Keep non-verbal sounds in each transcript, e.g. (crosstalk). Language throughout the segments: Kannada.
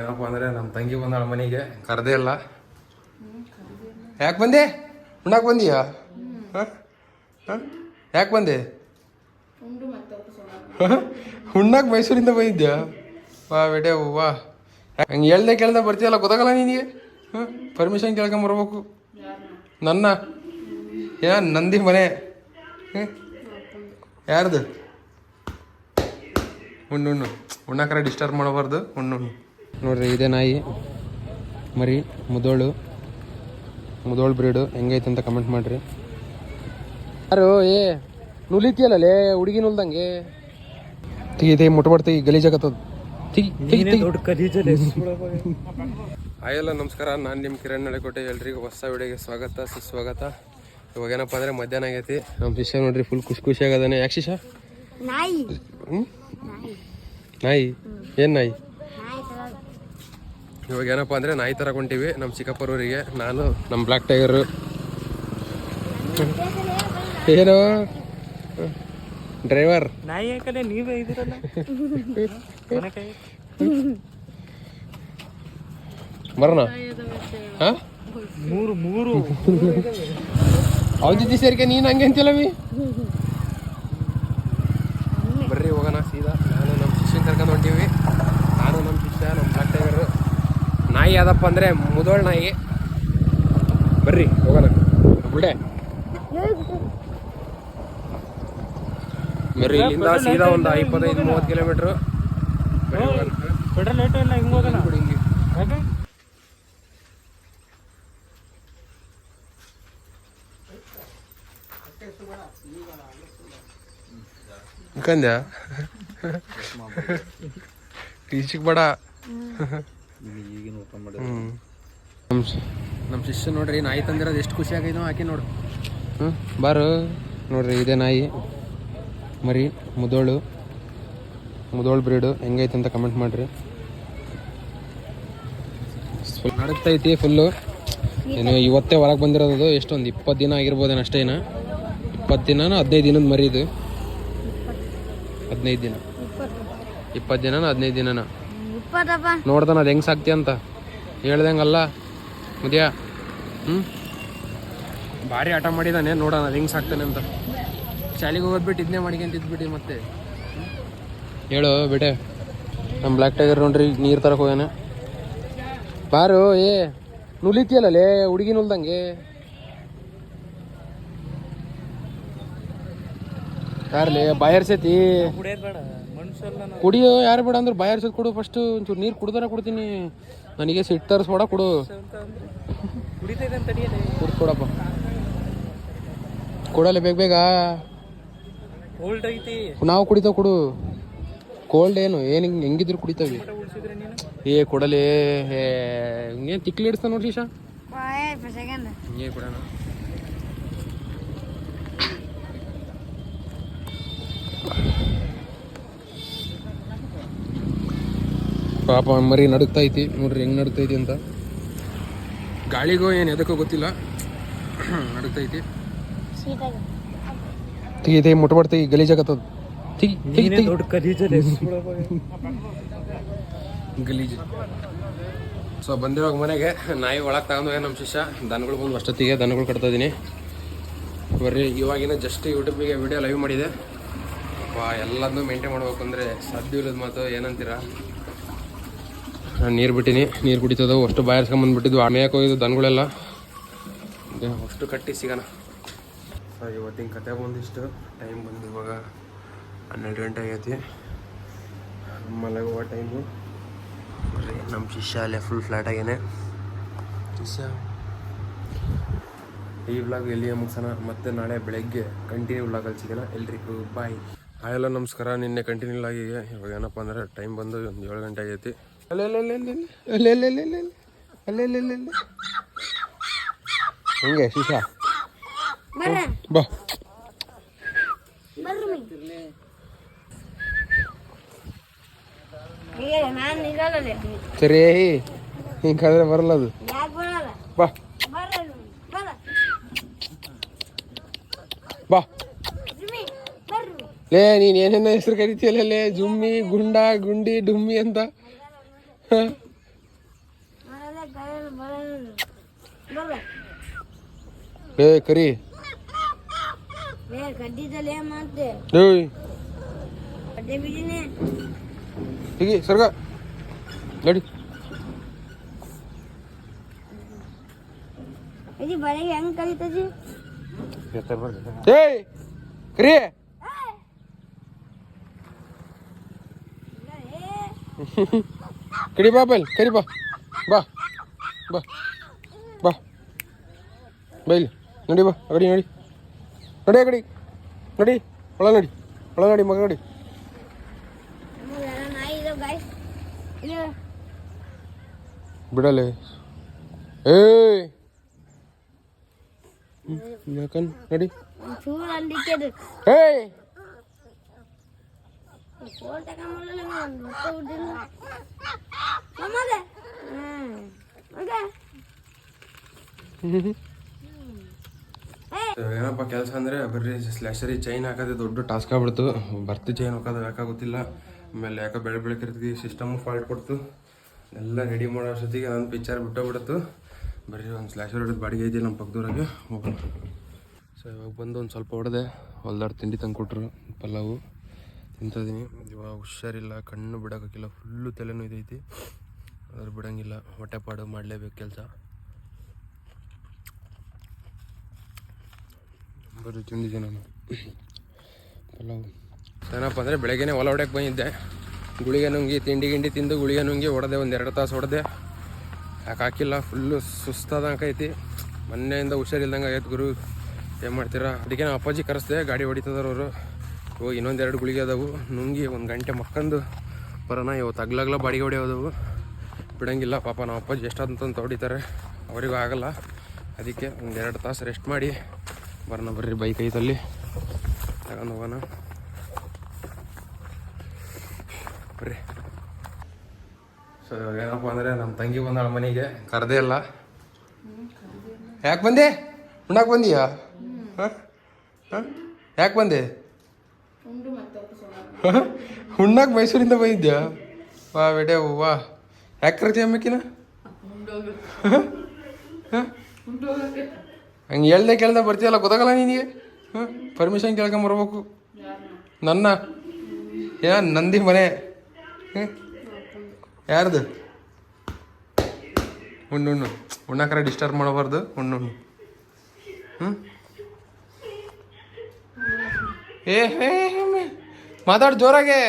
ಏನಪ್ಪ ಅಂದ್ರೆ ನಮ್ಮ ತಂಗಿ ಬಂದಾಳ ಮನೆಗೆ, ಕರೆದೇ ಇಲ್ಲ. ಯಾಕೆ ಬಂದೆ? ಉಣ್ಣಾಕ್ ಬಂದೀಯ? ಯಾಕೆ ಬಂದೆ? ಉಣ್ಣಾಕ್ ಮೈಸೂರಿಂದ ಬಂದಿದ್ಯಾ? ವಾ ಬೇಟೆ ವಾ. ಹಂಗೆ ಹೇಳ್ದೆ ಕೇಳ್ದೆ ಬರ್ತೀಯಲ್ಲ, ಗೊತ್ತಾಗಲ್ಲ ನಿನಗೆ? ಹಾಂ? ಪರ್ಮಿಷನ್ ಕೇಳ್ಕೊಂಬರ್ಬೇಕು ನನ್ನ? ಏ ನಂದಿ ಮನೆ? ಯಾರ್ದು? ಹುಣ್ಣು ಹುಣ್ಣು ಉಣ್ಣಾಕರ ಡಿಸ್ಟರ್ಬ್ ಮಾಡಬಾರ್ದು? ಹುಣ್ಣು ನೋಡ್ರಿ ಇದೇ ನಾಯಿ. ಮರಿ ಮುದೋಳು. ಮುದೋಳು ಬ್ರೀಡು. ಹೆಂಗೈತೆ ಅಂತ ಕಮೆಂಟ್ ಮಾಡ್ರಿ. ಯಾರು? ಏ ನುಲಿತಿಯಲ್ಲ ಹುಡುಗಿ ನುಲ್ದಂಗೆ. ತೆಗಿ ತೆಗಿ ಮುಟ್ಬಾರ್ದು ತೆಗಿ. ಗಲೀಜಾಗತ್ತದ ಹಾಯಲ್ಲ ನಮಸ್ಕಾರ. ನಾನು ನಿಮ್ಮ ಕಿರಣ್ ನಳೆಕೋಟೆ ಹೇಳ್ರಿ ಹೊಸ ವಿಡಿಯೋಗೆ ಸ್ವಾಗತ ಸುಸ್ವಾಗತ. ಇವಾಗ ಏನಪ್ಪ ಅಂದರೆ ಮಧ್ಯಾಹ್ನ ಆಗೈತಿ. ನಮ್ಮ ಶಿಷ್ಯ ನೋಡ್ರಿ ಫುಲ್ ಖುಷಿ ಖುಷಿ ಆಗದಾನೆ. ಯಾಕೆ ಶಿಷ್ಯ ನಾಯಿ. ಹ್ಞೂ ನಾಯಿ. ಏನು ನಾಯಿ? ಇವಾಗ ಏನಪ್ಪ ಅಂದರೆ ನಾಯಿ ಥರ ಕೊಂತೀವಿ ನಮ್ಮ ಚಿಕ್ಕಪ್ಪರವರಿಗೆ ನಾನು ನಮ್ಮ ಬ್ಲ್ಯಾಕ್ ಟೈಗರು ಏನು? ಡ್ರೈವರ್ ನಾಯಿ ನೀವೇ ಇದ್ದೀರಲ್ಲ? ಬರೋಣ? ಹಾಂ? ಮೂರು ಮೂರು. (laughs) ಅವ್ರ ಜೊತೆ ಸೇರಿಕೆ ನೀನು ಹಂಗೆ ಅಂತಿಲ್ಲವಿ ಬರ್ರಿ ಹೋಗೋಣ ಸೀದಾ ನಾನು ನಮ್ಮ ಶಿಷ್ಯನ ಕರ್ಕೊಂಡು ಹೊಂಟೀವಿ ನಾನು ನಮ್ಮ ಶಿಷ್ಯ ನಮ್ಮ ಬ್ಲ್ಯಾಕ್ ಟೈಗರು ನಾಯಿ ಯಾವ್ದಪ್ಪ ಅಂದ್ರೆ ಮುದೋಳ್ ನಾಯಿ. ಬರ್ರಿ ಹೋಗೋಣ. ಬುಲ್ಡೆ ಬರ್ರಿ ಇಲ್ಲಿಂದ ಸೀದಾ ಒಂದು ಇಪ್ಪತ್ತೈದು ಮೂವತ್ತು ಕಿಲೋಮೀಟ್ರು. ಕಂದ್ಯಾ? ಟೀಚಿಗೆ ಬೇಡ. ಹ್ಮ್. ನಮ್ ಶ್- ನಮ್ಮ ಶಿಷ್ಯ ನೋಡ್ರಿ ನಾಯಿ ತಂದಿರೋದು ಎಷ್ಟು ಖುಷಿ ಆಗೈತೋ ಹಾಕಿ ನೋಡು. ಹ್ಞೂ ಬಾರು. ನೋಡ್ರಿ ಇದೇ ನಾಯಿ. ಮರಿ ಮುದೋಳು. ಮುದೋಳು ಬ್ರೀಡು. ಹೆಂಗೈತೆ ಅಂತ ಕಮೆಂಟ್ ಮಾಡ್ರಿ. ಫುಲ್ ನಡಕ್ತೈತಿ ಫುಲ್ಲು ಏನು ಇವತ್ತೇ ಹೊರಗೆ ಬಂದಿರೋದು ಎಷ್ಟೊಂದು ಇಪ್ಪತ್ತು ದಿನ ಆಗಿರ್ಬೋದೇನು ಅಷ್ಟೇನ ಇಪ್ಪತ್ತು ದಿನನೂ ಹದಿನೈದು ದಿನದ ಮರಿ ಇದು. ಹದಿನೈದು ದಿನ. ಇಪ್ಪತ್ತು ದಿನನ ಹದಿನೈದು ದಿನನ. ನೋಡ್ತಾನ ಅದು ಹೆಂಗ್ ಸಾಕ್ತಿ ಅಂತ ಹೇಳ್ದಂಗಲ್ಲ. ಮುದ್ಯ. ಹ್ಮ್? ಭಾರಿ ಆಟ ಮಾಡಿದಾನೆ ನೋಡೋಣ ಅದು ಹೆಂಗ್ ಸಾಕ್ತಾನೆ ಅಂತ. ಶಾಲೆಗೆ ಹೋಗ್ಬಿಟ್ಟು ಇದನ್ನೇ ಮಾಡ್ಕೊಂತ ಇದ್ಬಿಟ್ಟು ಮತ್ತೆ. ಹೇಳು ಬಿಡೆ. ನಮ್ಮ ಬ್ಲ್ಯಾಕ್ ಟೈಗರ್ ನೋಡ್ರಿ ನೀರು ತರಕ್ಕೆ ಹೋಗ್ಯಾನ. ಬಾರು ಏ ನುಲಿತಿಯಲ್ಲ ಲೇ ಹುಡುಗಿ ನುಲ್ದಂಗೆ. ಯಾರ್ಲಿ ಬಾಯರ್ಸೈತಿ ಕುಡಿಯೋ ಯಾರು ಬೇಡ ಅಂದ್ರೆ ಬಾಯಾರಿಸೋದು ಕೊಡು ಫಸ್ಟ್ ಒಂಚೂರು ನೀರು ಕುಡ್ದಾರ ಕೊಡ್ತೀನಿ. ನನಗೆ ಸಿಟ್ಟು ತರಿಸ್ಬೇಡ ಕೊಡು. ಕುಡಿ ಕುಡ್ದು ಕೊಡಪ್ಪ. ಕೊಡಲ್ಲ ಬೇಗ ಬೇಗ. ಕೋಲ್ಡ್ ಐತಿ. ನಾವು ಕುಡಿತಾವ ಕೊಡು. ಕೋಲ್ಡ್ ಏನು? ಏನು ಹಿಂಗೆ ಹೆಂಗಿದ್ರು ಕುಡಿತಾವೆ. ಏ ಕೊಡಲೇ. ಏ ಹಿಂಗೇನು ತಿಕ್ಲಿ ಹಿಡಿಸ್ತಾ ನೋಡ್ರಿ ಶಾ ಹಿಂಗೆ ಕೊಡೋಣ. ಪಾಪ ಮರಿ ನಡುಗ್ತೈತಿ. ನೋಡ್ರಿ ಹೆಂಗ್ ನಡುಗ್ತೈತಿ ಅಂತ. ಗಾಳಿಗೋ ಏನು ಎದಕ್ಕೋ ಗೊತ್ತಿಲ್ಲ. (clears throat) ನಡುಗ್ತೈತಿ. ಐತಿ ತೆಗಿ ತೆಗಿ ಮುಟ್ಬಾರ್ದು ತೆಗಿ ಗಲೀಜಾಗತ್ತದ ತೆಗಿ ಗಲೀಜು. ಸೊ ಬಂದಿರೋ ಮನೆಗೆ ನಾಯಿ ಒಳಗೆ ತಗೊಂಡು ನಮ್ಮ ಶಿಷ್ಯ. ದನಗಳು ಬಂದು ಅಷ್ಟೊತ್ತಿಗೆ ದನಗಳು ಕಟ್ತಾ ಇದೀನಿ. ಬರ್ರಿ ಇವಾಗಿನ ಜಸ್ಟ್ ಯೂಟ್ಯೂಬಿಗೆ ವಿಡಿಯೋ ಲೈವ್ ಮಾಡಿದೆ. ವಾ ಎಲ್ಲದನ್ನೂ ಮೇಂಟೈನ್ ಮಾಡ್ಬೇಕು ಅಂದರೆ ಸಾಧ್ಯವಿಲ್ಲದ ಮಾತು ಏನಂತೀರ? ನಾನು ನೀರು ಬಿಟ್ಟಿನಿ. ನೀರು ಕುಡಿತದ, ಅಷ್ಟು ಬಾಯರ್ಸ್ಕೊಂಬಂದ್ಬಿಟ್ಟಿದ್ವು ಮೇಯಕ್ಕೆ ಹೋಗಿದ್ದು ದನಗಳೆಲ್ಲ. ಅಷ್ಟು ಕಟ್ಟಿ ಸಿಗೋಣ. ಸೊ ಇವತ್ತಿನ ಕತೆ ಬಂದಿಷ್ಟು. ಟೈಮ್ ಬಂದು ಇವಾಗ ಹನ್ನೆರಡು ಗಂಟೆ ಆಗೈತಿ. ಮಲಗುವ ಟೈಮು ನಮ್ಮ ಶಿಷ್ಯ ಅಲ್ಲೇ ಫುಲ್ ಫ್ಲಾಟ್ ಆಗೇನೆ. ಶಿಷ್ಯ, ಈ ವ್ಲಾಗ್ ಎಲ್ಲಿಯೇ ಮುಗಿಸೋಣ? ಮತ್ತೆ ನಾಳೆ ಬೆಳಗ್ಗೆ ಕಂಟಿನ್ಯೂ ವ್ಲಾಗ್ ಸಿಗೋಣ. ಎಲ್ರಿಗೂ ಬಾಯ್ ಹಾಯ್, ಎಲ್ಲ ನಮಸ್ಕಾರ. ನಿನ್ನೆ ಕಂಟಿನ್ಯೂ ಆಗಿ ಇವಾಗ ಏನಪ್ಪ ಅಂದರೆ ಟೈಮ್ ಬಂದು ಒಂದು ಏಳು ಗಂಟೆ ಆಗೈತಿ. ಹಂಗೆ ಶಿಶಾ. ಬಾ. ಸರಿ ಹಿಂಗಾದ್ರೆ ಬರಲ್ಲ ಅದು. ಬಾ. ಬಾ. ಲೇ ನೀನ್ ಏನೇನ ಹೆಸರು ಕರಿತೀಯಲ್ಲ ಲೇ ಜುಮ್ಮಿ ಗುಂಡ ಗುಂಡಿ ಡುಮ್ಮಿ ಅಂತ. ಏ, ಕರಿ. ಏ ಕಡ್ಡಿದಲ್ಲಿ ಏನ್ ಮಾಡ್ತೆ ಏಯ್. ಕಡ್ಡೆ ಬಿಡಿನೇ ಹೀಗೆ ಸರ್ಗ. ನಡಿ. ಇದು ಬೆಳಗ್ಗೆ ಹೆಂಗ್ ಕಲಿತದಿ ಏಯ್, ಕರಿ. ಕಡಿ ಬಾ ಬೈಲ್ ಕರಿ ಬಾ ಬಾ ಬಾ ಬಾ ಬೈಲ್ ನಡಿ ಬಾ ಅಗಡಿ ನಡಿ ನಡಿ ಅಗಡಿ ನಡಿ ಒಳ ನಡಿ ಒಳ ನಡಿ ಮಗ ನಡಿ ನಮ್ಮದೆಲ್ಲ ನಾಯಿ ಇದಾವ ಗಾಯ್ಸ್ ಇದು ಬಿಡಲೆ ಏಯ್ ಹ್ಮ್, ಯಾಕನ್ ಏನಪ್ಪ ಕೆಲಸ ಅಂದರೆ ಬರ್ರಿ, ಸ್ಲ್ಯಾಶರಿ ಚೈನ್ ಹಾಕೋದೇ ದೊಡ್ಡ ಟಾಸ್ಕ್ ಆಗ್ಬಿಡ್ತು. ಬರ್ತಿ ಚೈನ್ ಹಾಕೋದು ಯಾಕಾಗುತ್ತಿಲ್ಲ ಆಮೇಲೆ ಯಾಕೆ ಬೆಳೆ ಬೆಳಕಿರ್ತೀವಿ ಸಿಸ್ಟಮ್ ಫಾಲ್ಟ್ ಕೊಡ್ತು. ಎಲ್ಲ ರೆಡಿ ಮಾಡೋ ಅಷ್ಟೊತ್ತಿಗೆ ನನ್ನ ಪಿಕ್ಚರ್ ಬಿಟ್ಟು ಬರ್ರಿ ಬರೀ ಒಂದು ಸ್ಲ್ಯಾಶರ್ ಹೊಡೆದು ಬಾಡಿಗೆ ಐತಿ ನಮ್ಮ ಪಕ್ಕದವ್ರಾಗೆ. ಹೋಗೋಣ. ಸೊ ಇವಾಗ ಬಂದು ಒಂದು ಸ್ವಲ್ಪ ಹೊಡೆದೆ. ಹೊಲ್ದಾಡ್ ತಿಂಡಿ ತಂದು ಕೊಟ್ಟರು ಪಲಾವು. ತಿಂತಿದ್ದೀನಿ ಇವಾಗ ಹುಷಾರಿಲ್ಲ, ಕಣ್ಣು ಬಿಡೋಕ್ಕಾಗಿಲ್ಲ ಫುಲ್ಲು ತಲೆನೂ ಇದೈತಿ. ಅದ್ರ ಹೊಟ್ಟೆ ಹೊಟ್ಟೆಪಾಡು ಮಾಡಲೇಬೇಕು ಕೆಲಸ. ಬರೀ ತಿಂದಿದ್ದೆ ನಾನು. ಪಲಾವ್ ಏನಪ್ಪ ಅಂದರೆ ಬೆಳಗ್ಗೆನೇ ಹೊಲ ಹೊಡೆಯಕ್ಕೆ ಬಂದಿದ್ದೆ. ಗುಳಿಗೆ ನುಂಗಿ, ತಿಂಡಿ ಗಿಂಡಿ ತಿಂದು ಗುಳಿಗೆ ನುಂಗಿ ಹೊಡೆದೆ ಒಂದು ಎರಡು ತಾಸು ಹೊಡೆದೆ ಯಾಕೆ ಹಾಕಿಲ್ಲ ಫುಲ್ಲು ಸುಸ್ತಾದಂಗೆ ಐತಿ ಮೊನ್ನೆಯಿಂದ ಹುಷಾರಿಲ್ದಂಗೆ ಆಗೈತೆ ಗುರು. ಏನು ಮಾಡ್ತೀರಾ? ಅದಕ್ಕೆ ನಾವು ಅಪ್ಪಾಜಿ ಕರೆಸ್ದೆ, ಗಾಡಿ ಹೊಡಿತದಾರ ಅವರು. ಇವಾಗ ಇನ್ನೊಂದೆರಡು ಗುಳಿಗೆ ಅದಾವು. ನುಂಗಿ ಒಂದು ಗಂಟೆ ಮಕ್ಕಂದು ಬರೋಣ. ಇವತ್ತು ಅಗ್ಲಗ್ಲ ಬಾಡಿಗೆ ಹೊಡೆಯೋದವು ಬಿಡಂಗಿಲ್ಲ, ಪಾಪ ನಮ್ಮ ಅಪ್ಪಾಜಿ ಎಷ್ಟಾದಂತ ಹೊಡಿತಾರೆ. ಅವರಿಗೂ ಆಗಲ್ಲ. ಅದಕ್ಕೆ ಒಂದು ಎರಡು ತಾಸು ರೆಸ್ಟ್ ಮಾಡಿ ಬರೋಣ ಬರ್ರಿ ಬೈಕ್ ಐತಲ್ಲಿ ತಗೊಂಡು ಹೋಗೋಣ. ಬರ್ರಿ. ಸೊ ಏನಪ್ಪ ಅಂದರೆ ನಮ್ಮ ತಂಗಿ ಬಂದಾಳ ಮನೆಗೆ. ಕರೆದೇ ಇಲ್ಲ. ಯಾಕೆ ಬಂದೆ? ಉಣ್ಣಕ್ಕೆ ಬಂದೀಯಾ? ಹಾಂ? ಹಾಂ? ಯಾಕೆ ಬಂದೆ? ಉಣ್ಣಾಕ್ (laughs) ಮೈಸೂರಿಂದ ಬಂದಿದ್ಯಾ? ವಾ ಬೇಡ ವಾ. ಯಾಕೆ ಕರ್ತೀಯ ಅಮ್ಮಕ್ಕಿನ ಹಂಗೆ ಹೇಳ್ದೆ ಕೇಳ್ದೆ ಬರ್ತೀಯಲ್ಲ ಗೊತ್ತಾಗಲ್ಲ ನಿನಗೆ? ಹಾಂ? ಪರ್ಮಿಷನ್ ಕೇಳ್ಕೊಂಬರ್ಬೇಕು ನನ್ನ? ಏ ನಂದಿ ಮನೆ. ಹ್ಞೂ ಯಾರ್ದು? ಹುಣ್ಣು ಉಣ್ಣು. ಉಣ್ಣಾಕರ ಡಿಸ್ಟರ್ಬ್ ಮಾಡಬಾರ್ದು. ಹುಣ್ಣು ಉಣ್ಣು. ಹ್ಞೂ ಏ ಹೇ ಮಾತಾಡು ಜೋರಾಗೆ.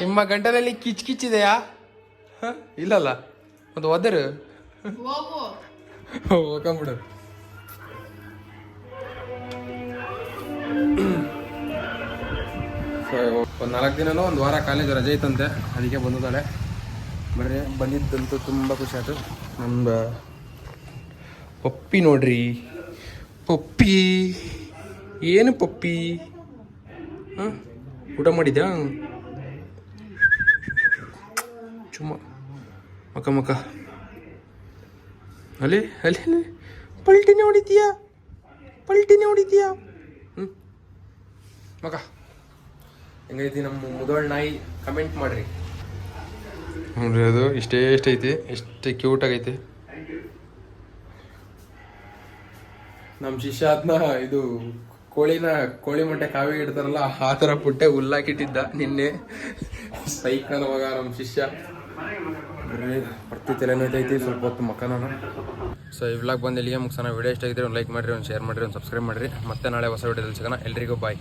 ನಿಮ್ಮ ಗಂಟಲಲ್ಲಿ ಕಿಚ್ ಕಿಚ್ಚಿದೆಯಾ ಹಾಂ? ಇಲ್ಲಲ್ಲ. ಒಂದು ಒದರು ಹೋಗಂಬಿಡು ಒಂದು ನಾಲ್ಕು ದಿನನೂ ಒಂದು ವಾರ ಕಾಲೇಜ್ ರಜೆ ಇತ್ತಂತೆ. ಅದಕ್ಕೆ ಬಂದಿದ್ದಾಳೆ ಬರ್ರಿ ಬಂದಿದ್ದಂತೂ ತುಂಬ ಖುಷಿ ಆಯ್ತು. ನಮ್ದು ಪಪ್ಪಿ ನೋಡ್ರಿ. ಪಪ್ಪಿ. ಏನು ಪಪ್ಪಿ? ಹಾಂ ಊಟ ಮಾಡಿದ್ಯಾ? ಚುಮ್ಮ. ಮಕ ಮಕ. ಅಲ್ಲಿ ಅಲ್ಲಿ ಅಲ್ಲಿ. ಪಲ್ಟಿನೇ ಹೊಡಿತೀಯಾ? ಪಲ್ಟಿನೇ ಹೊಡಿತೀಯಾ? ಹ್ಞೂ ಮಗ ಹೆಂಗೈತಿ ನಮ್ಮ ಮುದೋಳ್ ನಾಯಿ? ಕಮೆಂಟ್ ಮಾಡ್ರಿ. ನೋಡ್ರಿ, ಅದು ಇಷ್ಟೇ ಎಷ್ಟೈತಿ? ಎಷ್ಟು ಕ್ಯೂಟ್ ಆಗೈತಿ. ನಮ್ಮ ಶಿಷ್ಯ ಅದನ್ನ ಇದು ಕೋಳಿನ ಕೋಳಿ ಮೊಟ್ಟೆ ಕಾವಿ ಇಡ್ತಾರಲ್ಲ, ಆ ಥರ ಪುಟ್ಟೆ ಹುಲ್ಲಾಕಿಟ್ಟಿದ್ದ ನಿನ್ನೆ. ಸೈಕ್ ಮಗ ನಮ್ಮ ಶಿಷ್ಯ. ಪ್ರತಿ ಬರ್ತಿ ತಲೆನೋಯ್ತೈತಿ ಸ್ವಲ್ಪ ಹೊತ್ತು ಮಕ್ಕನ ಸೊ ಈ ವ್ಲಾಗ್ ಬಂದು ಇಲ್ಲಿಗೆ ಮುಗಿಸೋಣ. ವಿಡಿಯೋ ಇಷ್ಟ ಆಗಿದ್ರೆ ಒಂದು ಲೈಕ್ ಮಾಡಿರಿ, ಒಂದು ಶೇರ್ ಮಾಡಿರಿ, ಒಂದು ಸಬ್ಸ್ಕ್ರೈಬ್ ಮಾಡಿರಿ. ಮತ್ತೆ ನಾಳೆ ಹೊಸ ವಿಡಿಯೋದಲ್ಲಿ ಸಿಗೋಣ. ಎಲ್ರಿಗೂ ಬಾಯ್